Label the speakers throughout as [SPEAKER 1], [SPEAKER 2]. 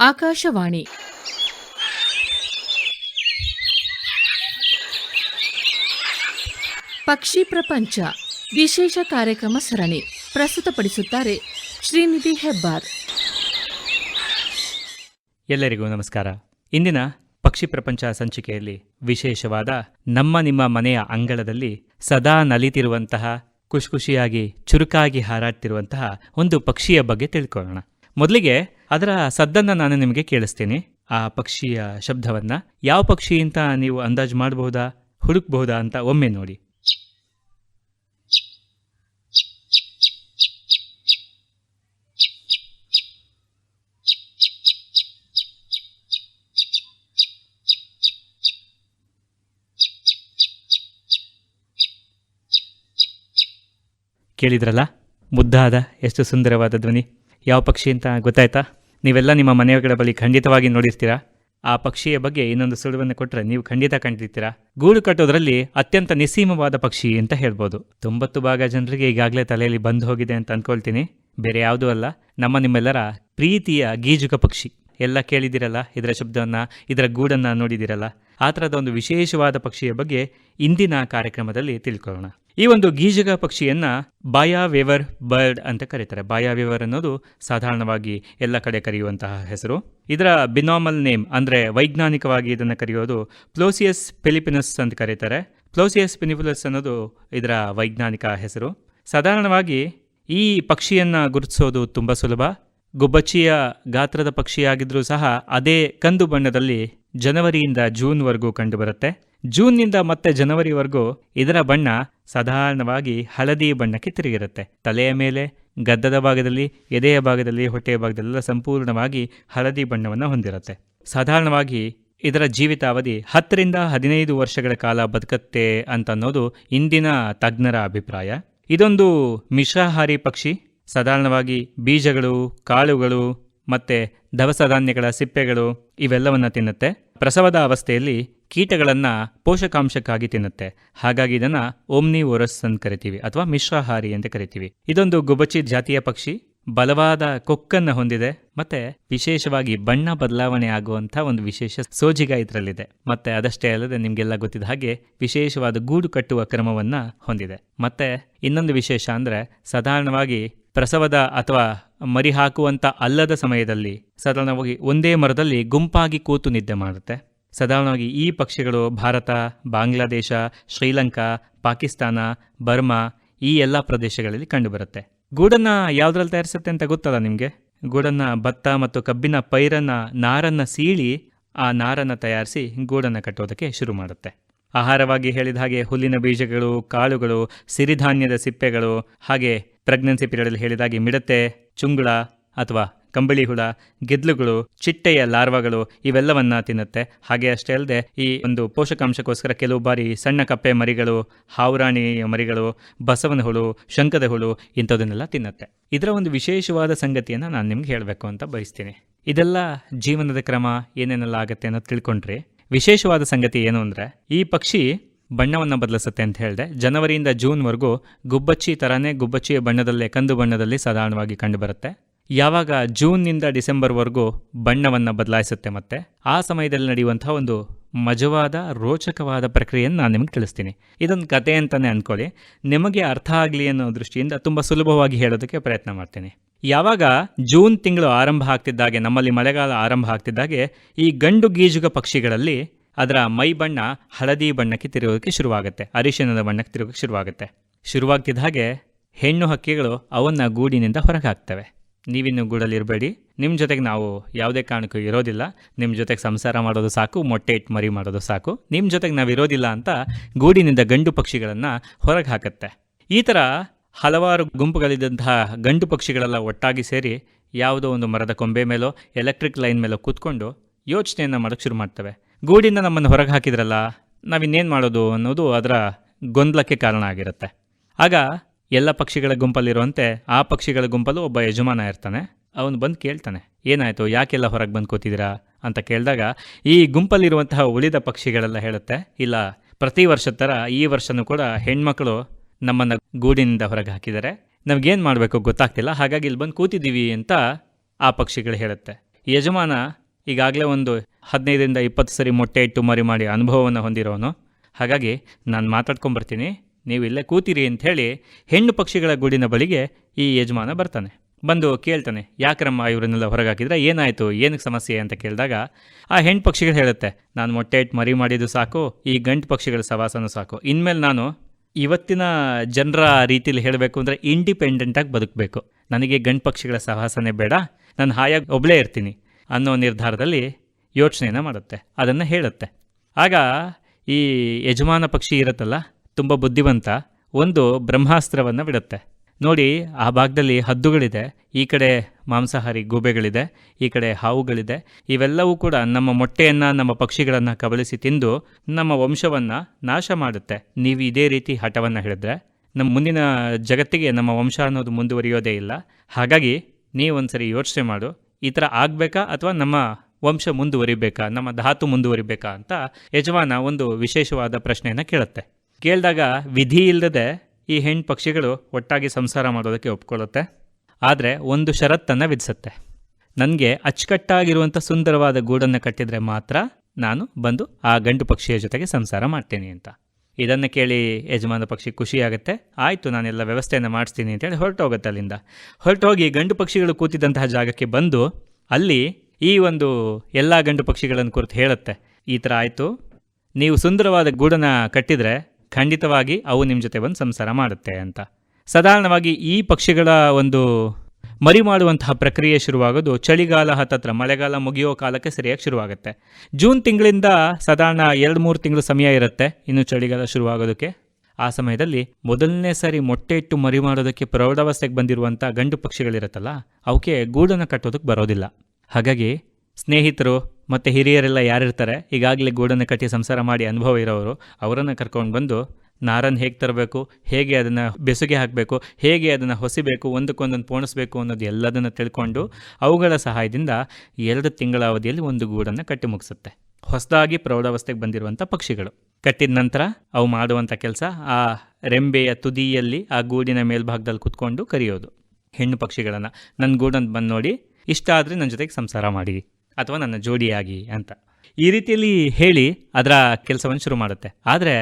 [SPEAKER 1] ಆಕಾಶವಾಣಿ. ಪಕ್ಷಿ ಪ್ರಪಂಚ ವಿಶೇಷ ಕಾರ್ಯಕ್ರಮ ಸರಣಿ ಪ್ರಸ್ತುತಪಡಿಸುತ್ತಾರೆ ಶ್ರೀನಿಧಿ ಹೆಬ್ಬಾರ್.
[SPEAKER 2] ಎಲ್ಲರಿಗೂ ನಮಸ್ಕಾರ. ಇಂದಿನ ಪಕ್ಷಿ ಪ್ರಪಂಚ ಸಂಚಿಕೆಯಲ್ಲಿ ವಿಶೇಷವಾದ ನಮ್ಮ ನಿಮ್ಮ ಮನೆಯ ಅಂಗಳದಲ್ಲಿ ಸದಾ ನಲಿತಿರುವಂತಹ, ಖುಷಿ ಖುಷಿಯಾಗಿ ಚುರುಕಾಗಿ ಹಾರಾಡ್ತಿರುವಂತಹ ಒಂದು ಪಕ್ಷಿಯ ಬಗ್ಗೆ ತಿಳ್ಕೊಳ್ಳೋಣ. ಮೊದಲಿಗೆ ಅದರ ಸದ್ದನ್ನ ನಾನು ನಿಮಗೆ ಕೇಳಿಸ್ತೀನಿ. ಆ ಪಕ್ಷಿಯ ಶಬ್ದವನ್ನ. ಯಾವ ಪಕ್ಷಿ ಅಂತ ನೀವು ಅಂದಾಜು ಮಾಡಬಹುದಾ? ಹುಡುಕ್ಬಹುದಾ ಅಂತ ಒಮ್ಮೆ ನೋಡಿ. ಕೇಳಿದ್ರಲ್ಲ? ಮುದ್ದಾದ, ಎಷ್ಟು ಸುಂದರವಾದ ಧ್ವನಿ. ಯಾವ ಪಕ್ಷಿ ಅಂತ ಗೊತ್ತಾಯ್ತಾ? ನೀವೆಲ್ಲ ನಿಮ್ಮ ಮನೆಯೊಳಗಡೆ ಬಳಿ ಖಂಡಿತವಾಗಿ ನೋಡಿರ್ತೀರಾ? ಆ ಪಕ್ಷಿಯ ಬಗ್ಗೆ ಇನ್ನೊಂದು ಸುಳಿವನ್ನು ಕೊಟ್ಟರೆ ನೀವು ಖಂಡಿತ ಕಂಡಿರ್ತೀರಾ? ಗೂಡು ಕಟ್ಟೋದ್ರಲ್ಲಿ ಅತ್ಯಂತ ನಿಸೀಮವಾದ ಪಕ್ಷಿ ಅಂತ ಹೇಳ್ಬೋದು. ತೊಂಬತ್ತು ಭಾಗ ಜನರಿಗೆ ಈಗಾಗಲೇ ತಲೆಯಲ್ಲಿ ಬಂದು ಹೋಗಿದೆ ಅಂತ ಅಂದ್ಕೊಳ್ತೀನಿ ಬೇರೆ ಯಾವುದೂ ಅಲ್ಲ. ನಮ್ಮ ನಿಮ್ಮೆಲ್ಲರ ಪ್ರೀತಿಯ ಗೀಜುಕ ಪಕ್ಷಿ. ಎಲ್ಲ ಕೇಳಿದಿರಲ್ಲ ಇದರ ಶಬ್ದವನ್ನು, ಇದರ ಗೂಡನ್ನು ನೋಡಿದಿರಲ್ಲ ಆ ಥರದ ಒಂದು ವಿಶೇಷವಾದ ಪಕ್ಷಿಯ ಬಗ್ಗೆ ಇಂದಿನ ಕಾರ್ಯಕ್ರಮದಲ್ಲಿ ತಿಳ್ಕೊಳ್ಳೋಣ. ಈ ಒಂದು ಗೀಜಗ ಪಕ್ಷಿಯನ್ನ ಬಾಯಾ ವೆವರ್ ಬರ್ಡ್ ಅಂತ ಕರೀತಾರೆ. ಬಾಯಾ ವೆವರ್ ಅನ್ನೋದು ಸಾಧಾರಣವಾಗಿ ಎಲ್ಲ ಕಡೆ ಕರೆಯುವಂತಹ ಹೆಸರು. ಇದರ ಬಿನಾಮಲ್ ನೇಮ್ ಅಂದ್ರೆ ವೈಜ್ಞಾನಿಕವಾಗಿ ಇದನ್ನು ಕರೆಯೋದು ಪ್ಲೋಸಿಯಸ್ ಫಿಲಿಪಿನಸ್ ಅಂತ ಕರೀತಾರೆ. ಪ್ಲೋಸಿಯಸ್ ಪಿನಿಫುಲಸ್ ಅನ್ನೋದು ಇದರ ವೈಜ್ಞಾನಿಕ ಹೆಸರು. ಸಾಧಾರಣವಾಗಿ ಈ ಪಕ್ಷಿಯನ್ನು ಗುರುತಿಸೋದು ತುಂಬ ಸುಲಭ. ಗುಬ್ಬಚ್ಚಿಯ ಗಾತ್ರದ ಪಕ್ಷಿಯಾಗಿದ್ದರೂ ಸಹ ಅದೇ ಕಂದು ಬಣ್ಣದಲ್ಲಿ ಜನವರಿಯಿಂದ ಜೂನ್ವರೆಗೂ ಕಂಡುಬರುತ್ತೆ. ಜೂನ್ನಿಂದ ಮತ್ತೆ ಜನವರಿವರೆಗೂ ಇದರ ಬಣ್ಣ ಸಾಧಾರಣವಾಗಿ ಹಳದಿ ಬಣ್ಣಕ್ಕೆ ತಿರುಗಿರುತ್ತೆ. ತಲೆಯ ಮೇಲೆ, ಗದ್ದದ ಭಾಗದಲ್ಲಿ, ಎದೆಯ ಭಾಗದಲ್ಲಿ, ಹೊಟ್ಟೆಯ ಭಾಗದಲ್ಲೆಲ್ಲ ಸಂಪೂರ್ಣವಾಗಿ ಹಳದಿ ಬಣ್ಣವನ್ನು ಹೊಂದಿರುತ್ತೆ. ಸಾಧಾರಣವಾಗಿ ಇದರ ಜೀವಿತಾವಧಿ ಹತ್ತರಿಂದ ಹದಿನೈದು ವರ್ಷಗಳ ಕಾಲ ಬದುಕತ್ತೆ ಅಂತ ಅನ್ನೋದು ಇಂದಿನ ತಜ್ಞರ ಅಭಿಪ್ರಾಯ. ಇದೊಂದು ಮಿಶ್ರಾಹಾರಿ ಪಕ್ಷಿ. ಸಾಧಾರಣವಾಗಿ ಬೀಜಗಳು, ಕಾಳುಗಳು ಮತ್ತೆ ದವಸ ಧಾನ್ಯಗಳ ಸಿಪ್ಪೆಗಳು ಇವೆಲ್ಲವನ್ನು ತಿನ್ನುತ್ತೆ. ಪ್ರಸವದ ಅವಸ್ಥೆಯಲ್ಲಿ ಕೀಟಗಳನ್ನು ಪೋಷಕಾಂಶಕ್ಕಾಗಿ ತಿನ್ನುತ್ತೆ. ಹಾಗಾಗಿ ಇದನ್ನ ಓರಸ್ ಅಂತ ಕರಿತೀವಿ, ಅಥವಾ ಮಿಶ್ರಾಹಾರಿ ಅಂತ ಕರಿತೀವಿ. ಇದೊಂದು ಗುಬಚಿ ಜಾತಿಯ ಪಕ್ಷಿ. ಬಲವಾದ ಕೊಕ್ಕನ್ನು ಹೊಂದಿದೆ ಮತ್ತೆ ವಿಶೇಷವಾಗಿ ಬಣ್ಣ ಬದಲಾವಣೆ ಆಗುವಂಥ ಒಂದು ವಿಶೇಷ ಸೋಜಿಗ ಇದರಲ್ಲಿದೆ. ಮತ್ತೆ ಅದಷ್ಟೇ ಅಲ್ಲದೆ ನಿಮಗೆಲ್ಲ ಗೊತ್ತಿದ ಹಾಗೆ ವಿಶೇಷವಾದ ಗೂಡು ಕಟ್ಟುವ ಕ್ರಮವನ್ನ ಹೊಂದಿದೆ. ಮತ್ತೆ ಇನ್ನೊಂದು ವಿಶೇಷ ಅಂದ್ರೆ ಸಾಧಾರಣವಾಗಿ ಪ್ರಸವದ ಅಥವಾ ಮರಿ ಹಾಕುವಂತ ಅಲ್ಲದ ಸಮಯದಲ್ಲಿ ಸಾಧಾರಣವಾಗಿ ಒಂದೇ ಮರದಲ್ಲಿ ಗುಂಪಾಗಿ ಕೂತು ನಿದ್ದೆ ಮಾಡುತ್ತೆ. ಸಾಧಾರಣವಾಗಿ ಈ ಪಕ್ಷಿಗಳು ಭಾರತ, ಬಾಂಗ್ಲಾದೇಶ, ಶ್ರೀಲಂಕಾ, ಪಾಕಿಸ್ತಾನ, ಬರ್ಮಾ ಈ ಎಲ್ಲ ಪ್ರದೇಶಗಳಲ್ಲಿ ಕಂಡುಬರುತ್ತೆ. ಗೂಡನ್ನ ಯಾವ್ದ್ರಲ್ಲಿ ತಯಾರಿಸುತ್ತೆ ಅಂತ ಗೊತ್ತಲ್ಲ ನಿಮಗೆ? ಗೂಡನ್ನ ಭತ್ತ ಮತ್ತು ಕಬ್ಬಿನ ಪೈರನ್ನ, ನಾರನ್ನ ಸೀಳಿ ಆ ನಾರನ್ನ ತಯಾರಿಸಿ ಗೂಡನ್ನ ಕಟ್ಟೋದಕ್ಕೆ ಶುರು ಮಾಡುತ್ತೆ. ಆಹಾರವಾಗಿ ಹೇಳಿದ ಹಾಗೆ ಹುಲ್ಲಿನ ಬೀಜಗಳು, ಕಾಳುಗಳು, ಸಿರಿಧಾನ್ಯದ ಸಿಪ್ಪೆಗಳು ಹಾಗೆ ಪ್ರೆಗ್ನೆನ್ಸಿ ಪೀರಿಯಡಲ್ಲಿ ಹೇಳಿದಾಗೆ ಮಿಡತೆ, ಚುಂಗುಳ ಅಥವಾ ಕಂಬಳಿ ಹುಳ, ಗೆದ್ಲುಗಳು, ಚಿಟ್ಟೆಯ ಲಾರ್ವಾಗಳು ಇವೆಲ್ಲವನ್ನ ತಿನ್ನುತ್ತೆ. ಹಾಗೆ ಅಷ್ಟೇ ಅಲ್ಲದೆ ಈ ಒಂದು ಪೋಷಕಾಂಶಕ್ಕೋಸ್ಕರ ಕೆಲವು ಬಾರಿ ಸಣ್ಣ ಕಪ್ಪೆ ಮರಿಗಳು, ಹಾವುರಾಣಿ ಮರಿಗಳು, ಬಸವನ ಹುಳು ಶಂಕದ ಹುಳು ಇಂಥದನ್ನೆಲ್ಲ ತಿನ್ನುತ್ತೆ. ಇದರ ಒಂದು ವಿಶೇಷವಾದ ಸಂಗತಿಯನ್ನು ನಾನು ನಿಮ್ಗೆ ಹೇಳಬೇಕು ಅಂತ ಬಯಸ್ತೀನಿ. ಇದೆಲ್ಲ ಜೀವನದ ಕ್ರಮ ಏನೇನೆಲ್ಲ ಆಗುತ್ತೆ ಅನ್ನೋದು ತಿಳ್ಕೊಂಡ್ರಿ ವಿಶೇಷವಾದ ಸಂಗತಿ ಏನು ಅಂದರೆ, ಈ ಪಕ್ಷಿ ಬಣ್ಣವನ್ನು ಬದಲಿಸುತ್ತೆ ಅಂತ ಹೇಳಿದೆ. ಜನವರಿಯಿಂದ ಜೂನ್ವರೆಗೂ ಗುಬ್ಬಚ್ಚಿ ಥರನೇ ಗುಬ್ಬಚ್ಚಿಯ ಬಣ್ಣದಲ್ಲೇ ಕಂದು ಬಣ್ಣದಲ್ಲಿ ಸಾಧಾರಣವಾಗಿ ಕಂಡುಬರುತ್ತೆ. ಯಾವಾಗ ಜೂನ್ನಿಂದ ಡಿಸೆಂಬರ್ವರೆಗೂ ಬಣ್ಣವನ್ನು ಬದಲಾಯಿಸುತ್ತೆ ಮತ್ತೆ, ಆ ಸಮಯದಲ್ಲಿ ನಡೆಯುವಂಥ ಒಂದು ಮಜವಾದ, ರೋಚಕವಾದ ಪ್ರಕ್ರಿಯೆಯನ್ನು ನಾನು ನಿಮಗೆ ತಿಳಿಸ್ತೀನಿ. ಇದೊಂದು ಕತೆ ಅಂತಲೇ ಅಂದ್ಕೊಳ್ಳಿ ನಿಮಗೆ ಅರ್ಥ ಆಗಲಿ ಅನ್ನೋ ದೃಷ್ಟಿಯಿಂದ ತುಂಬ ಸುಲಭವಾಗಿ ಹೇಳೋದಕ್ಕೆ ಪ್ರಯತ್ನ ಮಾಡ್ತೀನಿ. ಯಾವಾಗ ಜೂನ್ ತಿಂಗಳು ಆರಂಭ ಆಗ್ತಿದ್ದಾಗೆ ನಮ್ಮಲ್ಲಿ ಮಳೆಗಾಲ ಆರಂಭ ಆಗ್ತಿದ್ದಾಗೆ ಈ ಗಂಡು ಗೀಜುಗ ಪಕ್ಷಿಗಳಲ್ಲಿ ಅದರ ಮೈ ಬಣ್ಣ ಹಳದಿ ಬಣ್ಣಕ್ಕೆ ತಿರುಗೋದಕ್ಕೆ ಶುರುವಾಗುತ್ತೆ. ಅರಿಶಿನದ ಬಣ್ಣಕ್ಕೆ ತಿರುಗೋಕ್ಕೆ ಶುರುವಾಗುತ್ತೆ. ಶುರುವಾಗ್ತಿದ್ದ ಹಾಗೆ ಹೆಣ್ಣು ಹಕ್ಕಿಗಳು ಅವನ್ನ ಗೂಡಿನಿಂದ ಹೊರಗೆ ಹಾಕ್ತವೆ ನೀವಿನ್ನು ಗೂಡಲ್ಲಿ ಇರಬೇಡಿ ನಿಮ್ಮ ಜೊತೆಗೆ ನಾವು ಯಾವುದೇ ಕಾರಣಕ್ಕೂ ಇರೋದಿಲ್ಲ. ನಿಮ್ಮ ಜೊತೆಗೆ ಸಂಸಾರ ಮಾಡೋದು ಸಾಕು, ಮೊಟ್ಟೆ ಇಟ್ಟು ಮರಿ ಮಾಡೋದು ಸಾಕು. ನಿಮ್ಮ ಜೊತೆಗೆ ನಾವು ಇರೋದಿಲ್ಲ ಅಂತ ಗೂಡಿನಿಂದ ಗಂಡು ಪಕ್ಷಿಗಳನ್ನು ಹೊರಗೆ ಹಾಕುತ್ತೆ. ಈ ಥರ ಹಲವಾರು ಗುಂಪುಗಳಿದ್ದಂತಹ ಗಂಡು ಪಕ್ಷಿಗಳೆಲ್ಲ ಒಟ್ಟಾಗಿ ಸೇರಿ ಯಾವುದೋ ಒಂದು ಮರದ ಕೊಂಬೆ ಮೇಲೋ, ಎಲೆಕ್ಟ್ರಿಕ್ ಲೈನ್ ಮೇಲೋ ಕೂತ್ಕೊಂಡು ಯೋಚನೆಯನ್ನು ಮಾಡೋಕ್ಕೆ ಶುರು ಮಾಡ್ತವೆ. ಗೂಡಿಂದ ನಮ್ಮನ್ನು ಹೊರಗೆ ಹಾಕಿದ್ರಲ್ಲ, ನಾವಿನ್ನೇನು ಮಾಡೋದು ಅನ್ನೋದು ಅದರ ಗೊಂದಲಕ್ಕೆ ಕಾರಣ ಆಗಿರುತ್ತೆ. ಆಗ ಎಲ್ಲ ಪಕ್ಷಿಗಳ ಗುಂಪಲ್ಲಿರುವಂತೆ ಆ ಪಕ್ಷಿಗಳ ಗುಂಪಲ್ಲೂ ಒಬ್ಬ ಯಜಮಾನ ಇರ್ತಾನೆ. ಅವನು ಬಂದು ಕೇಳ್ತಾನೆ, ಏನಾಯಿತು? ಯಾಕೆಲ್ಲ ಹೊರಗೆ ಬಂದು ಕೂತಿದ್ದೀರಾ? ಅಂತ ಕೇಳಿದಾಗ, ಈ ಗುಂಪಲ್ಲಿರುವಂತಹ ಉಳಿದ ಪಕ್ಷಿಗಳೆಲ್ಲ ಹೇಳುತ್ತೆ, ಇಲ್ಲ, ಪ್ರತಿ ವರ್ಷದ ಥರ ಈ ವರ್ಷನೂ ಕೂಡ ಹೆಣ್ಮಕ್ಳು ನಮ್ಮನ್ನು ಗೂಡಿನಿಂದ ಹೊರಗೆ ಹಾಕಿದ್ದಾರೆ. ನಮಗೇನು ಮಾಡಬೇಕು ಗೊತ್ತಾಗ್ತಿಲ್ಲ, ಹಾಗಾಗಿ ಇಲ್ಲಿ ಬಂದು ಕೂತಿದ್ದೀವಿ ಅಂತ ಆ ಪಕ್ಷಿಗಳು ಹೇಳುತ್ತೆ. ಯಜಮಾನ ಈಗಾಗಲೇ ಒಂದು ಹದಿನೈದರಿಂದ ಇಪ್ಪತ್ತು ಸರಿ ಮೊಟ್ಟೆ ಇಟ್ಟು ಮರಿ ಮಾಡಿ ಅನುಭವವನ್ನು ಹೊಂದಿರೋನು. ಹಾಗಾಗಿ ನಾನು ಮಾತಾಡ್ಕೊಂಬರ್ತೀನಿ. ನೀವು ಕೂತಿರಿ ಅಂತ ಹೇಳಿ ಹೆಣ್ಣು ಪಕ್ಷಿಗಳ ಗೂಡಿನ ಬಳಿಗೆ ಈ ಯಜಮಾನ ಬರ್ತಾನೆ. ಬಂದು ಕೇಳ್ತಾನೆ, ಯಾಕ್ರಮ್ಮ ಇವರನ್ನೆಲ್ಲ ಹೊರಗಾಕಿದ್ರೆ? ಏನಾಯಿತು? ಏನಕ್ಕೆ ಸಮಸ್ಯೆ? ಅಂತ ಕೇಳಿದಾಗ, ಆ ಹೆಣ್ಣು ಪಕ್ಷಿಗಳು ಹೇಳುತ್ತೆ, ನಾನು ಮೊಟ್ಟೆ ಇಟ್ಟು ಮರಿ ಮಾಡಿದ್ದು ಸಾಕು, ಈ ಗಂಟು ಪಕ್ಷಿಗಳ ಸವಾಸನೂ ಸಾಕು. ಇನ್ಮೇಲೆ ನಾನು ಇವತ್ತಿನ ಜನರ ರೀತಿಯಲ್ಲಿ ಹೇಳಬೇಕು ಅಂದರೆ ಇಂಡಿಪೆಂಡೆಂಟಾಗಿ ಬದುಕಬೇಕು. ನನಗೆ ಗಂಟು ಪಕ್ಷಿಗಳ ಸಹವಾಸನೆ ಬೇಡ, ನಾನು ಹಾಯಾಗಿ ಒಬ್ಬಳೇ ಇರ್ತೀನಿ ಅನ್ನೋ ನಿರ್ಧಾರದಲ್ಲಿ ಯೋಚನೆಯನ್ನು ಮಾಡುತ್ತೆ, ಅದನ್ನು ಹೇಳುತ್ತೆ. ಆಗ ಈ ಯಜಮಾನ ಪಕ್ಷಿ ಇರುತ್ತಲ್ಲ ತುಂಬ ಬುದ್ಧಿವಂತ, ಒಂದು ಬ್ರಹ್ಮಾಸ್ತ್ರವನ್ನು ಬಿಡುತ್ತೆ. ನೋಡಿ, ಆ ಭಾಗದಲ್ಲಿ ಹದ್ದುಗಳಿದೆ, ಈ ಕಡೆ ಮಾಂಸಾಹಾರಿ ಗೂಬೆಗಳಿದೆ, ಈ ಕಡೆ ಹಾವುಗಳಿದೆ, ಇವೆಲ್ಲವೂ ಕೂಡ ನಮ್ಮ ಮೊಟ್ಟೆಯನ್ನು, ನಮ್ಮ ಪಕ್ಷಿಗಳನ್ನು ಕಬಳಿಸಿ ತಿಂದು ನಮ್ಮ ವಂಶವನ್ನು ನಾಶ ಮಾಡುತ್ತೆ. ನೀವು ಇದೇ ರೀತಿ ಹಠವನ್ನು ಹಿಡಿದ್ರೆ ನಮ್ಮ ಮುಂದಿನ ಜಗತ್ತಿಗೆ ನಮ್ಮ ವಂಶ ಅನ್ನೋದು ಮುಂದುವರಿಯೋದೇ ಇಲ್ಲ. ಹಾಗಾಗಿ ನೀವೊಂದ್ಸರಿ ಯೋಚನೆ ಮಾಡು, ಈ ಥರ ಆಗಬೇಕಾ ಅಥವಾ ನಮ್ಮ ವಂಶ ಮುಂದುವರಿಬೇಕಾ, ನಮ್ಮ ಧಾತು ಮುಂದುವರಿಬೇಕಾ ಅಂತ ಯಜಮಾನ ಒಂದು ವಿಶೇಷವಾದ ಪ್ರಶ್ನೆಯನ್ನು ಕೇಳುತ್ತೆ. ಕೇಳಿದಾಗ ವಿಧಿ ಇಲ್ಲದೆ ಈ ಹೆಣ್ಣು ಪಕ್ಷಿಗಳು ಒಟ್ಟಾಗಿ ಸಂಸಾರ ಮಾಡೋದಕ್ಕೆ ಒಪ್ಕೊಳ್ಳುತ್ತೆ. ಆದರೆ ಒಂದು ಷರತ್ತನ್ನು ವಿಧಿಸುತ್ತೆ. ನನಗೆ ಅಚ್ಚುಕಟ್ಟಾಗಿರುವಂಥ ಸುಂದರವಾದ ಗೂಡನ್ನು ಕಟ್ಟಿದರೆ ಮಾತ್ರ ನಾನು ಬಂದು ಆ ಗಂಡು ಪಕ್ಷಿಯ ಜೊತೆಗೆ ಸಂಸಾರ ಮಾಡ್ತೀನಿ ಅಂತ. ಇದನ್ನು ಕೇಳಿ ಯಜಮಾನ ಪಕ್ಷಿ ಖುಷಿಯಾಗುತ್ತೆ. ಆಯಿತು, ನಾನೆಲ್ಲ ವ್ಯವಸ್ಥೆಯನ್ನು ಮಾಡಿಸ್ತೀನಿ ಅಂತೇಳಿ ಹೊರಟೋಗುತ್ತೆ ಅಲ್ಲಿಂದ. ಹೊರಟೋಗಿ ಗಂಡು ಪಕ್ಷಿಗಳು ಕೂತಿದ್ದಂತಹ ಜಾಗಕ್ಕೆ ಬಂದು ಅಲ್ಲಿ ಈ ಒಂದು ಎಲ್ಲ ಗಂಡು ಪಕ್ಷಿಗಳನ್ನು ಕುರಿತು ಹೇಳುತ್ತೆ. ಈ ಥರ ಆಯಿತು. ನೀವು ಸುಂದರವಾದ ಗೂಡನ್ನು ಕಟ್ಟಿದರೆ ಖಂಡಿತವಾಗಿ ಅವು ನಿಮ್ಮ ಜೊತೆ ಬಂದು ಸಂಸಾರ ಮಾಡುತ್ತೆ ಅಂತ. ಸಾಧಾರಣವಾಗಿ ಈ ಪಕ್ಷಿಗಳ ಒಂದು ಮರಿ ಮಾಡುವಂತಹ ಪ್ರಕ್ರಿಯೆ ಶುರುವಾಗೋದು ಚಳಿಗಾಲ ಹತ್ತತ್ರ, ಮಳೆಗಾಲ ಮುಗಿಯೋ ಕಾಲಕ್ಕೆ ಸರಿಯಾಗಿ ಶುರುವಾಗುತ್ತೆ. ಜೂನ್ ತಿಂಗಳಿಂದ ಸಾಧಾರಣ ಎರಡು ಮೂರು ತಿಂಗಳು ಸಮಯ ಇರುತ್ತೆ ಇನ್ನು ಚಳಿಗಾಲ ಶುರುವಾಗೋದಕ್ಕೆ. ಆ ಸಮಯದಲ್ಲಿ ಮೊದಲನೇ ಸಾರಿ ಮೊಟ್ಟೆ ಇಟ್ಟು ಮರಿ ಮಾಡೋದಕ್ಕೆ ಪ್ರೌಢಾವಸ್ಥೆಗೆ ಬಂದಿರುವಂಥ ಗಂಡು ಪಕ್ಷಿಗಳಿರುತ್ತಲ್ಲ, ಅವಕ್ಕೆ ಗೂಡನ್ನು ಕಟ್ಟೋದಕ್ಕೆ ಬರೋದಿಲ್ಲ. ಹಾಗಾಗಿ ಸ್ನೇಹಿತರು ಮತ್ತು ಹಿರಿಯರೆಲ್ಲ ಯಾರಿರ್ತಾರೆ, ಈಗಾಗಲೇ ಗೂಡನ್ನು ಕಟ್ಟಿ ಸಂಸಾರ ಮಾಡಿ ಅನುಭವ ಇರೋರು ಅವರನ್ನು ಕರ್ಕೊಂಡು ಬಂದು ನಾರನ್ನು ಹೇಗೆ ತರಬೇಕು, ಹೇಗೆ ಅದನ್ನು ಬೆಸುಗೆ ಹಾಕಬೇಕು, ಹೇಗೆ ಅದನ್ನು ಹೊಸಿಬೇಕು, ಒಂದಕ್ಕೊಂದನ್ನು ಪೋಣಿಸ್ಬೇಕು ಅನ್ನೋದು ಎಲ್ಲದನ್ನು ತಿಳ್ಕೊಂಡು ಅವುಗಳ ಸಹಾಯದಿಂದ ಎರಡು ತಿಂಗಳ ಅವಧಿಯಲ್ಲಿ ಒಂದು ಗೂಡನ್ನು ಕಟ್ಟಿ ಮುಗಿಸುತ್ತೆ. ಹೊಸದಾಗಿ ಪ್ರೌಢಾವಸ್ಥೆಗೆ ಬಂದಿರುವಂಥ ಪಕ್ಷಿಗಳು. ಕಟ್ಟಿದ ನಂತರ ಅವು ಮಾಡುವಂಥ ಕೆಲಸ ಆ ರೆಂಬೆಯ ತುದಿಯಲ್ಲಿ ಆ ಗೂಡಿನ ಮೇಲ್ಭಾಗದಲ್ಲಿ ಕುತ್ಕೊಂಡು ಕರೆಯೋದು. ಹೆಣ್ಣು ಪಕ್ಷಿಗಳನ್ನು. ನನ್ನ ಗೂಡನ್ನು ಬಂದು ನೋಡಿ, ಇಷ್ಟ ಆದರೆ ನನ್ನ ಜೊತೆಗೆ ಸಂಸಾರ ಮಾಡಿ. ಅಥವಾ ನನ್ನ ಜೋಡಿಯಾಗಿ ಅಂತ. ಈ ರೀತಿಯಲ್ಲಿ ಹೇಳಿ ಅದರ ಕೆಲಸವನ್ನು ಶುರು ಮಾಡುತ್ತೆ. ಆದರೆ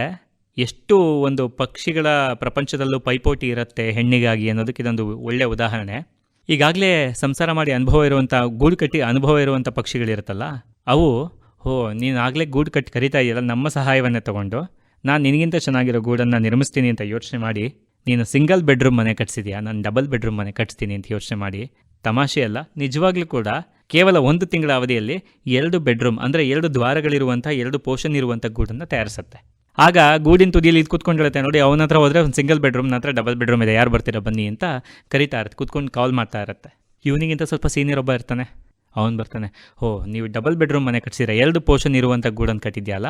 [SPEAKER 2] ಎಷ್ಟು ಒಂದು ಪಕ್ಷಿಗಳ ಪ್ರಪಂಚದಲ್ಲೂ ಪೈಪೋಟಿ ಇರುತ್ತೆ ಹೆಣ್ಣಿಗಾಗಿ ಅನ್ನೋದಕ್ಕೆ ಇದೊಂದು ಒಳ್ಳೆಯ ಉದಾಹರಣೆ. ಈಗಾಗಲೇ ಸಂಸಾರ ಮಾಡಿ ಅನುಭವ ಇರುವಂಥ ಗೂಡು ಕಟ್ಟಿ ಅನುಭವ ಇರುವಂಥ ಪಕ್ಷಿಗಳಿರುತ್ತಲ್ಲ, ಅವು, ಹೋ ನೀನು ಆಗಲೇ ಗೂಡು ಕಟ್ಟಿ ಕರಿತಾ ಇದೆಯಲ್ಲ, ನಮ್ಮ ಸಹಾಯವನ್ನೇ ತಗೊಂಡು, ನಾನು ನಿನಗಿಂತ ಚೆನ್ನಾಗಿರೋ ಗೂಡನ್ನು ನಿರ್ಮಿಸ್ತೀನಿ ಅಂತ ಯೋಚನೆ ಮಾಡಿ, ನೀನು ಸಿಂಗಲ್ ಬೆಡ್ರೂಮ್ ಮನೆ ಕಟ್ಸಿದ್ಯಾ, ನಾನು ಡಬಲ್ ಬೆಡ್ರೂಮ್ ಮನೆ ಕಟ್ಸ್ತೀನಿ ಅಂತ ಯೋಚನೆ ಮಾಡಿ, ತಮಾಷೆ ಅಲ್ಲ, ನಿಜವಾಗ್ಲೂ ಕೂಡ ಕೇವಲ ಒಂದು ತಿಂಗಳ ಅವಧಿಯಲ್ಲಿ ಎರಡು ಬೆಡ್ರೂಮ್, ಅಂದರೆ ಎರಡು ದ್ವಾರಗಳಿರುವಂಥ ಎರಡು ಪೋರ್ಷನ್ ಇರುವಂಥ ಗೂಡನ್ನು ತಯಾರಿಸುತ್ತೆ. ಆಗ ಗೂಡಿನ ತುದಿಯಲ್ಲಿ ಇದು ಕೂತ್ಕೊಂಡಿರುತ್ತೆ ನೋಡಿ, ಅವನ ಹತ್ರ ಹೋದರೆ ಒಂದು ಸಿಂಗಲ್ ಬೆಡ್ರೂಮ್ ಹತ್ರ ಡಬಲ್ ಬೆಡ್ರೂಮ್ ಇದೆ. ಯಾರು ಬರ್ತೀರಾ ಬನ್ನಿ ಅಂತ ಕರಿತಾ ಇರುತ್ತೆ. ಕೂತ್ಕೊಂಡು ಕಾಲ್ ಮಾಡ್ತಾ ಇರುತ್ತೆ. ಇವನಿಗಿಂತ ಸ್ವಲ್ಪ ಸೀನಿಯರ್ ಒಬ್ಬ ಇರ್ತಾನೆ. ಅವನು ಬರ್ತಾನೆ ಓ ನೀವು ಡಬಲ್ ಬೆಡ್ರೂಮ್ ಮನೆ ಕಟ್ಸಿರ ಎರಡು ಪೋರ್ಷನ್ ಇರುವಂಥ ಗೂಡನ್ನು ಕಟ್ಟಿದ್ಯಲ್ಲ?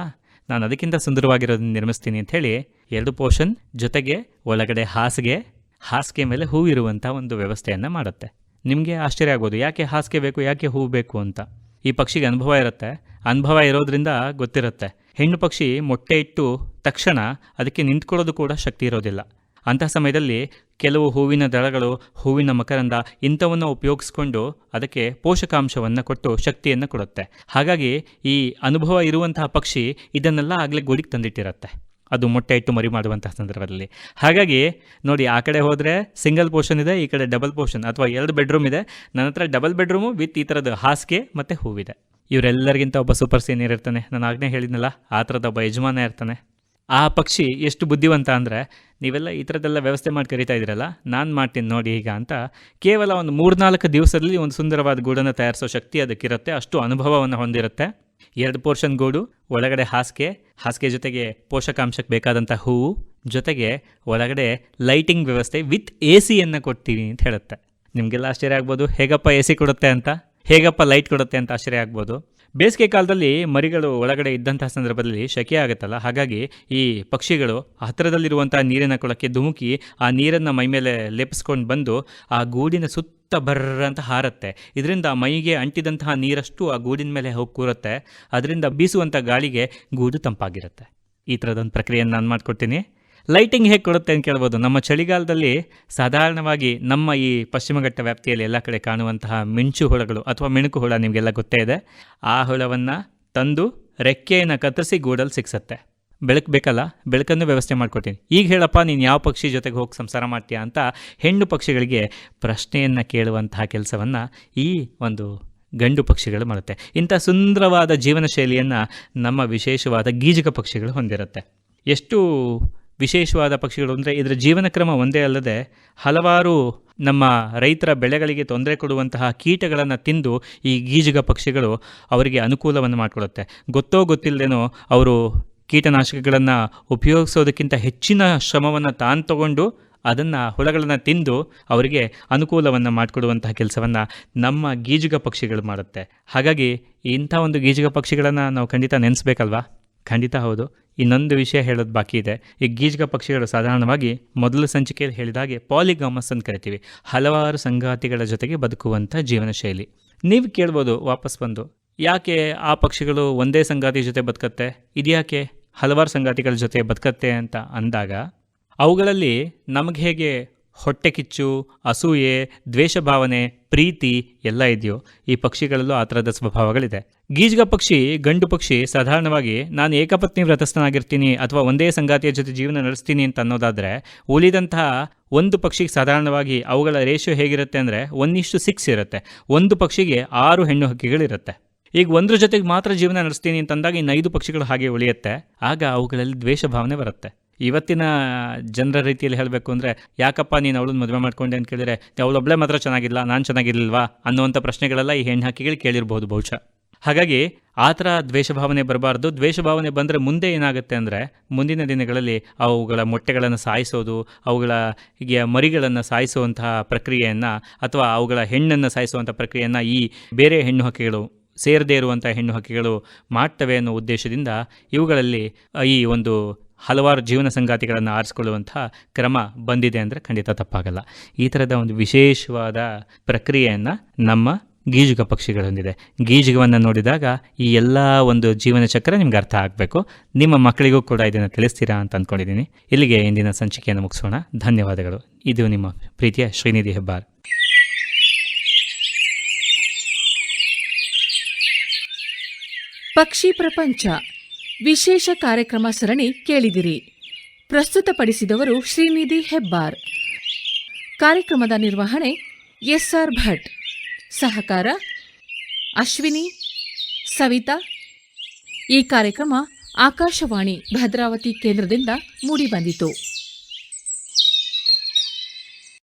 [SPEAKER 2] ನಾನು ಅದಕ್ಕಿಂತ ಸುಂದರವಾಗಿರೋದನ್ನ ನಿರ್ಮಿಸ್ತೀನಿ ಅಂತ ಹೇಳಿ ಎರಡು ಪೋರ್ಷನ್ ಜೊತೆಗೆ ಒಳಗಡೆ ಹಾಸಿಗೆ ಹಾಸಿಗೆ ಮೇಲೆ ಹೂ ಇರುವಂಥ ಒಂದು ವ್ಯವಸ್ಥೆಯನ್ನು ಮಾಡುತ್ತೆ. ನಿಮಗೆ ಆಶ್ಚರ್ಯ ಆಗ್ಬೋದು ಯಾಕೆ ಹಾಸಿಗೆ ಬೇಕು, ಯಾಕೆ ಹೂವು ಬೇಕು ಅಂತ. ಈ ಪಕ್ಷಿಗೆ ಅನುಭವ ಇರುತ್ತೆ. ಅನುಭವ ಇರೋದ್ರಿಂದ ಗೊತ್ತಿರುತ್ತೆ. ಹೆಣ್ಣು ಪಕ್ಷಿ ಮೊಟ್ಟೆ ಇಟ್ಟು ತಕ್ಷಣ ಅದಕ್ಕೆ ನಿಂತ್ಕೊಳ್ಳೋದು ಕೂಡ ಶಕ್ತಿ ಇರೋದಿಲ್ಲ. ಅಂತಹ ಸಮಯದಲ್ಲಿ ಕೆಲವು ಹೂವಿನ ದಳಗಳು, ಹೂವಿನ ಮಕರಂದ ಇಂಥವನ್ನು ಉಪಯೋಗಿಸ್ಕೊಂಡು ಅದಕ್ಕೆ ಪೋಷಕಾಂಶವನ್ನು ಕೊಟ್ಟು ಶಕ್ತಿಯನ್ನು ಕೊಡುತ್ತೆ. ಹಾಗಾಗಿ ಈ ಅನುಭವ ಇರುವಂತಹ ಪಕ್ಷಿ ಇದನ್ನೆಲ್ಲ ಆಗಲೇ ಗುಡಿಗೆ ತಂದಿಟ್ಟಿರುತ್ತೆ. ಅದು ಮೊಟ್ಟೆ ಇಟ್ಟು ಮರಿ ಮಾಡುವಂತಹ ಸಂದರ್ಭದಲ್ಲಿ. ಹಾಗಾಗಿ ನೋಡಿ, ಆ ಕಡೆ ಹೋದರೆ ಸಿಂಗಲ್ ಪೋರ್ಷನ್ ಇದೆ, ಈ ಕಡೆ ಡಬಲ್ ಪೋರ್ಷನ್ ಅಥವಾ ಎರಡು ಬೆಡ್ರೂಮ್ ಇದೆ. ನನ್ನ ಹತ್ರ ಡಬಲ್ ಬೆಡ್ರೂಮು ವಿತ್ ಈ ಥರದ ಹಾಸಿಗೆ ಮತ್ತು ಹೂವಿದೆ. ಇವರೆಲ್ಲರಿಗಿಂತ ಒಬ್ಬ ಸೂಪರ್ ಸೀನಿಯರ್ ಇರ್ತಾನೆ. ನಾನು ಆಗ್ನೇ ಹೇಳಿದ್ನಲ್ಲ, ಆ ಥರದ ಒಬ್ಬ ಯಜಮಾನ ಇರ್ತಾನೆ. ಆ ಪಕ್ಷಿ ಎಷ್ಟು ಬುದ್ಧಿವಂತ ಅಂದರೆ, ನೀವೆಲ್ಲ ಈ ಥರದ್ದೆಲ್ಲ ವ್ಯವಸ್ಥೆ ಮಾಡಿ ಕರಿತಾ ಇದ್ದೀರಲ್ಲ, ನಾನು ಮಾಡ್ತೀನಿ ನೋಡಿ ಈಗ ಅಂತ ಕೇವಲ ಒಂದು ಮೂರ್ನಾಲ್ಕು ದಿವಸದಲ್ಲಿ ಒಂದು ಸುಂದರವಾದ ಗೂಡನ್ನು ತಯಾರಿಸೋ ಶಕ್ತಿ ಅದಕ್ಕಿರುತ್ತೆ, ಅಷ್ಟು ಅನುಭವವನ್ನು ಹೊಂದಿರುತ್ತೆ. ಎರಡು ಪೋರ್ಷನ್ ಗೂಡು, ಒಳಗಡೆ ಹಾಸಿಗೆ ಹಾಸಿಗೆ ಜೊತೆಗೆ ಪೋಷಕಾಂಶಕ್ಕೆ ಬೇಕಾದಂಥ ಹೂವು, ಜೊತೆಗೆ ಒಳಗಡೆ ಲೈಟಿಂಗ್ ವ್ಯವಸ್ಥೆ ವಿತ್ ಎ ಸಿಯನ್ನು ಕೊಡ್ತೀನಿ ಅಂತ ಹೇಳುತ್ತೆ. ನಿಮಗೆಲ್ಲ ಆಶ್ಚರ್ಯ ಆಗ್ಬೋದು. ಹೇಗಪ್ಪ ಎ ಸಿ ಕೊಡುತ್ತೆ ಅಂತ? ಹೇಗಪ್ಪ ಲೈಟ್ ಕೊಡುತ್ತೆ ಅಂತ ಆಶ್ಚರ್ಯ ಆಗ್ಬೋದು. ಬೇಸಿಗೆ ಕಾಲದಲ್ಲಿ ಮರಿಗಳು ಒಳಗಡೆ ಇದ್ದಂತಹ ಸಂದರ್ಭದಲ್ಲಿ ಶಕೆ ಆಗುತ್ತಲ್ಲ? ಹಾಗಾಗಿ ಈ ಪಕ್ಷಿಗಳು ಹತ್ತಿರದಲ್ಲಿರುವಂತಹ ನೀರಿನ ಕೊಳಕ್ಕೆ ಧುಮುಕಿ ಆ ನೀರನ್ನು ಮೈ ಮೇಲೆ ಲೇಪಿಸ್ಕೊಂಡು ಬಂದು ಆ ಗೂಡಿನ ಸುತ್ತ ಬರ್ರ ಅಂತ ಹಾರತ್ತೆ. ಇದರಿಂದ ಮೈಗೆ ಅಂಟಿದಂತಹ ನೀರಷ್ಟು ಆ ಗೂಡಿನ ಮೇಲೆ ಹೋಗಿ ಕೂರುತ್ತೆ. ಅದರಿಂದ ಬೀಸುವಂಥ ಗಾಳಿಗೆ ಗೂಡು ತಂಪಾಗಿರುತ್ತೆ. ಈ ಥರದೊಂದು ಪ್ರಕ್ರಿಯೆಯನ್ನು ನಾನು ಮಾಡಿಕೊಡ್ತೀನಿ. ಲೈಟಿಂಗ್ ಹೇಗೆ ಕೊಡುತ್ತೆ ಅಂತ ಕೇಳ್ಬೋದು. ನಮ್ಮ ಚಳಿಗಾಲದಲ್ಲಿ ಸಾಧಾರಣವಾಗಿ ನಮ್ಮ ಈ ಪಶ್ಚಿಮ ಘಟ್ಟ ವ್ಯಾಪ್ತಿಯಲ್ಲಿ ಎಲ್ಲ ಕಡೆ ಕಾಣುವಂತಹ ಮಿಂಚು ಹುಳಗಳು ಅಥವಾ ಮಿಣುಕು ಹುಳ ನಿಮಗೆಲ್ಲ ಗೊತ್ತೇ ಇದೆ. ಆ ಹುಳವನ್ನು ತಂದು ರೆಕ್ಕೆಯನ್ನು ಕತ್ತರಿಸಿ ಗೂಡಲ್ಲಿ ಸಿಕ್ಸತ್ತೆ. ಬೆಳಕು ಬೇಕಲ್ಲ? ಬೆಳಕನ್ನು ವ್ಯವಸ್ಥೆ ಮಾಡ್ಕೊಡ್ತೀನಿ ಈಗ ಹೇಳಪ್ಪ, ನೀನು ಯಾವ ಪಕ್ಷಿ ಜೊತೆಗೆ ಹೋಗಿ ಸಂಸಾರ ಮಾಡ್ತೀಯಾ ಅಂತ ಹೆಣ್ಣು ಪಕ್ಷಿಗಳಿಗೆ ಪ್ರಶ್ನೆಯನ್ನು ಕೇಳುವಂತಹ ಕೆಲಸವನ್ನು ಈ ಒಂದು ಗಂಡು ಪಕ್ಷಿಗಳು ಮಾಡುತ್ತೆ. ಇಂಥ ಸುಂದರವಾದ ಜೀವನ ಶೈಲಿಯನ್ನು ನಮ್ಮ ವಿಶೇಷವಾದ ಗೀಜಕ ಪಕ್ಷಿಗಳು ಹೊಂದಿರುತ್ತೆ. ಎಷ್ಟು ವಿಶೇಷವಾದ ಪಕ್ಷಿಗಳು ಅಂದರೆ ಇದರ ಜೀವನ ಕ್ರಮ ಒಂದೇ ಅಲ್ಲದೆ ಹಲವಾರು ನಮ್ಮ ರೈತರ ಬೆಳೆಗಳಿಗೆ ತೊಂದರೆ ಕೊಡುವಂತಹ ಕೀಟಗಳನ್ನು ತಿಂದು ಈ ಗೀಜಗ ಪಕ್ಷಿಗಳು ಅವರಿಗೆ ಅನುಕೂಲವನ್ನು ಮಾಡಿಕೊಡುತ್ತೆ. ಗೊತ್ತೋ ಗೊತ್ತಿಲ್ಲದೇನೋ ಅವರು ಕೀಟನಾಶಕಗಳನ್ನು ಉಪಯೋಗಿಸೋದಕ್ಕಿಂತ ಹೆಚ್ಚಿನ ಶ್ರಮವನ್ನು ತಾನು ತಗೊಂಡು ಅದನ್ನು ಹುಳಗಳನ್ನು ತಿಂದು ಅವರಿಗೆ ಅನುಕೂಲವನ್ನು ಮಾಡಿಕೊಡುವಂತಹ ಕೆಲಸವನ್ನು ನಮ್ಮ ಗೀಜುಗ ಪಕ್ಷಿಗಳು ಮಾಡುತ್ತೆ. ಹಾಗಾಗಿ ಇಂಥ ಒಂದು ಗೀಜುಗ ಪಕ್ಷಿಗಳನ್ನು ನಾವು ಖಂಡಿತ ನೆನೆಸ್ಬೇಕಲ್ವಾ? ಖಂಡಿತ ಹೌದು. ಇನ್ನೊಂದು ವಿಷಯ ಹೇಳೋದು ಬಾಕಿ ಇದೆ. ಈ ಗೀಜ್ಗ ಪಕ್ಷಿಗಳು ಸಾಧಾರಣವಾಗಿ ಮೊದಲ ಸಂಚಿಕೆಯಲ್ಲಿ ಹೇಳಿದಾಗೆ ಪಾಲಿಗಾಮಸ್ ಅಂತ ಕರಿತೀವಿ. ಹಲವಾರು ಸಂಗಾತಿಗಳ ಜೊತೆಗೆ ಬದುಕುವಂಥ ಜೀವನ ಶೈಲಿ ನೀವು ಕೇಳ್ಬೋದು ವಾಪಸ್ ಬಂದು. ಯಾಕೆ ಆ ಪಕ್ಷಿಗಳು ಒಂದೇ ಸಂಗಾತಿ ಜೊತೆ ಬದುಕತ್ತೆ? ಇದ್ಯಾಕೆ ಹಲವಾರು ಸಂಗಾತಿಗಳ ಜೊತೆ ಬದುಕತ್ತೆ ಅಂತ ಅಂದಾಗ, ಅವುಗಳಲ್ಲಿ ನಮಗೆ ಹೇಗೆ ಹೊಟ್ಟೆ ಕಿಚ್ಚು, ಅಸೂಯೆ ದ್ವೇಷ ಭಾವನೆ ಪ್ರೀತಿ ಎಲ್ಲ ಇದೆಯೋ. ಈ ಪಕ್ಷಿಗಳಲ್ಲೂ ಆ ಥರದ ಸ್ವಭಾವಗಳಿದೆ. ಗೀಜ್ಗ ಪಕ್ಷಿ, ಗಂಡು ಪಕ್ಷಿ ಸಾಧಾರಣವಾಗಿ ನಾನು ಏಕಪತ್ನಿ ವ್ರತಸ್ಥನಾಗಿರ್ತೀನಿ ಅಥವಾ ಒಂದೇ ಸಂಗಾತಿಯ ಜೊತೆ ಜೀವನ ನಡೆಸ್ತೀನಿ ಅಂತ ಅನ್ನೋದಾದರೆ, ಉಳಿದಂತಹ ಒಂದು ಪಕ್ಷಿಗೆ ಸಾಧಾರಣವಾಗಿ ಅವುಗಳ ರೇಷಿಯೋ ಹೇಗಿರುತ್ತೆ ಅಂದರೆ ಒಂದಿಷ್ಟು ಸಿಕ್ಸ್ ಇರುತ್ತೆ. ಒಂದು ಪಕ್ಷಿಗೆ ಆರು ಹೆಣ್ಣು ಹಕ್ಕಿಗಳಿರುತ್ತೆ. ಈಗ ಒಂದ್ರ ಜೊತೆಗೆ ಮಾತ್ರ ಜೀವನ ನಡೆಸ್ತೀನಿ ಅಂತಂದಾಗ ಇನ್ನು ಐದು ಪಕ್ಷಿಗಳು ಹಾಗೆ ಉಳಿಯುತ್ತೆ. ಆಗ ಅವುಗಳಲ್ಲಿ ದ್ವೇಷ ಭಾವನೆ ಬರುತ್ತೆ. ಇವತ್ತಿನ ಜನರ ರೀತಿಯಲ್ಲಿ ಹೇಳಬೇಕು ಅಂದರೆ, ಯಾಕಪ್ಪ ನೀನು ಅವಳನ್ನ ಮದುವೆ ಮಾಡ್ಕೊಂಡೆ ಅಂತ ಕೇಳಿದರೆ ಅವಳೊಬ್ಳೆ ಮಾತ್ರ ಚೆನ್ನಾಗಿಲ್ಲ ನಾನು ಚೆನ್ನಾಗಿರ್ಲಿಲ್ವಾ ಅನ್ನುವಂಥ ಪ್ರಶ್ನೆಗಳೆಲ್ಲ ಈ ಹೆಣ್ಣು ಹಕ್ಕಿಗಳು ಕೇಳಿರ್ಬೋದು ಬಹುಶಃ. ಹಾಗಾಗಿ ಆ ಥರ ದ್ವೇಷ ಭಾವನೆ ಬರಬಾರ್ದು. ದ್ವೇಷ ಭಾವನೆ ಬಂದರೆ ಮುಂದೆ ಏನಾಗುತ್ತೆ ಅಂದರೆ, ಮುಂದಿನ ದಿನಗಳಲ್ಲಿ ಅವುಗಳ ಮೊಟ್ಟೆಗಳನ್ನು ಸಾಯಿಸೋದು, ಅವುಗಳ ಮರಿಗಳನ್ನು ಸಾಯಿಸುವಂತಹ ಪ್ರಕ್ರಿಯೆಯನ್ನು, ಅಥವಾ ಅವುಗಳ ಹೆಣ್ಣನ್ನು ಸಾಯಿಸುವಂಥ ಪ್ರಕ್ರಿಯೆಯನ್ನು ಈ ಬೇರೆ ಹೆಣ್ಣು ಹಕ್ಕಿಗಳು, ಸೇರದೇ ಇರುವಂಥ ಹೆಣ್ಣು ಹಕ್ಕಿಗಳು ಮಾಡ್ತವೆ ಅನ್ನೋ ಉದ್ದೇಶದಿಂದ ಇವುಗಳಲ್ಲಿ ಈ ಒಂದು ಹಲವಾರು ಜೀವನ ಸಂಗಾತಿಗಳನ್ನು ಆರಿಸಿಕೊಳ್ಳುವಂಥ ಕ್ರಮ ಬಂದಿದೆ ಅಂದರೆ ಖಂಡಿತ ತಪ್ಪಾಗಲ್ಲ. ಈ ಥರದ ಒಂದು ವಿಶೇಷವಾದ ಪ್ರಕ್ರಿಯೆಯನ್ನು ನಮ್ಮ ಗೀಜುಗ ಪಕ್ಷಿಗಳೊಂದಿದೆ. ಗೀಜುಗವನ್ನು ನೋಡಿದಾಗ ಈ ಎಲ್ಲ ಒಂದು ಜೀವನ ಚಕ್ರ ನಿಮ್ಗೆ ಅರ್ಥ ಆಗಬೇಕು. ನಿಮ್ಮ ಮಕ್ಕಳಿಗೂ ಕೂಡ ಇದನ್ನು ತಿಳಿಸ್ತೀರಾ ಅಂತ ಅಂದ್ಕೊಂಡಿದ್ದೀನಿ ಇಲ್ಲಿಗೆ ಇಂದಿನ ಸಂಚಿಕೆಯನ್ನು ಮುಗಿಸೋಣ. ಧನ್ಯವಾದಗಳು. ಇದು ನಿಮ್ಮ ಪ್ರೀತಿಯ ಶ್ರೀನಿಧಿ ಹೆಬ್ಬಾರ್.
[SPEAKER 1] ಪಕ್ಷಿ ಪ್ರಪಂಚ. ವಿಶೇಷ ಕಾರ್ಯಕ್ರಮ ಸರಣಿ ಕೇಳಿದಿರಿ. ಪ್ರಸ್ತುತಪಡಿಸಿದವರು ಶ್ರೀನಿಧಿ ಹೆಬ್ಬಾರ್. ಕಾರ್ಯಕ್ರಮದ ನಿರ್ವಹಣೆ ಎಸ್ಆರ್ ಭಟ್. ಸಹಕಾರ ಅಶ್ವಿನಿ, ಸವಿತಾ. ಈ ಕಾರ್ಯಕ್ರಮ ಆಕಾಶವಾಣಿ ಭದ್ರಾವತಿ ಕೇಂದ್ರದಿಂದ ಮೂಡಿಬಂದಿತು.